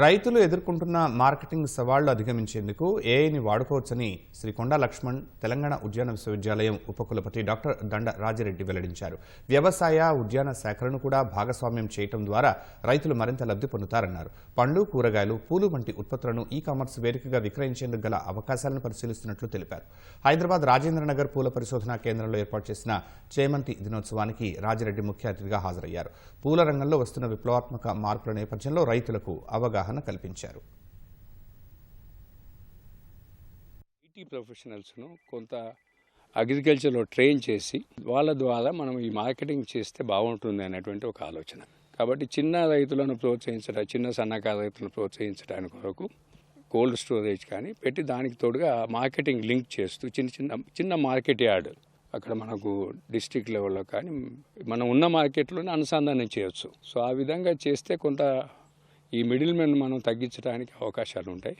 రైతులు ఎదుర్కొంటున్న మార్కెటింగ్ సవాళ్ళు అధిగమించేందుకు ఏఐని వాడుకోవచ్చని శ్రీ కొండా లక్ష్మణ్ తెలంగాణ ఉద్యాన విశ్వవిద్యాలయం ఉపకులపతి డాక్టర్ దండ రాజిరెడ్డి వెల్లడించారు. వ్యవసాయ ఉద్యాన శాఖలను కూడా భాగస్వామ్యం చేయటం ద్వారా రైతులు మరింత లబ్ధి పొందుతారన్నారు. పండ్లు కూరగాయలు పూలు వంటి ఉత్పత్తులను ఈ కామర్స్ వేదికగా విక్రయించేందుకు గల అవకాశాలను పరిశీలిస్తున్నట్లు తెలిపారు. హైదరాబాద్ రాజేంద్రనగర్ పూల పరిశోధనా కేంద్రంలో ఏర్పాటు చేసిన చేమంతి దినోత్సవానికి రాజిరెడ్డి ముఖ్య అతిథిగా హాజరయ్యారు. పూల రంగంలో వస్తున్న విప్లవాత్మక మార్పుల నేపథ్యంలో రైతులకు అవగాహన కల్పించారు. ఐటీ ప్రొఫెషనల్స్ను కొంత అగ్రికల్చర్లో ట్రైన్ చేసి వాళ్ళ ద్వారా మనం ఈ మార్కెటింగ్ చేస్తే బాగుంటుంది అనేటువంటి ఒక ఆలోచన. కాబట్టి చిన్న రైతులను ప్రోత్సహించడం చిన్న సన్నకారు రైతులను ప్రోత్సహించడానికి కొరకు కోల్డ్ స్టోరేజ్ కానీ పెట్టి దానికి తోడుగా మార్కెటింగ్ లింక్ చేస్తూ చిన్న చిన్న చిన్న మార్కెట్ యార్డ్ అక్కడ మనకు డిస్ట్రిక్ట్ లెవెల్లో కానీ మనం ఉన్న మార్కెట్లోనే అనుసంధానం చేయొచ్చు. సో ఆ విధంగా చేస్తే కొంత ఈ మిడిల్ మెన్ మనం తగ్గించడానికి అవకాశాలు ఉంటాయి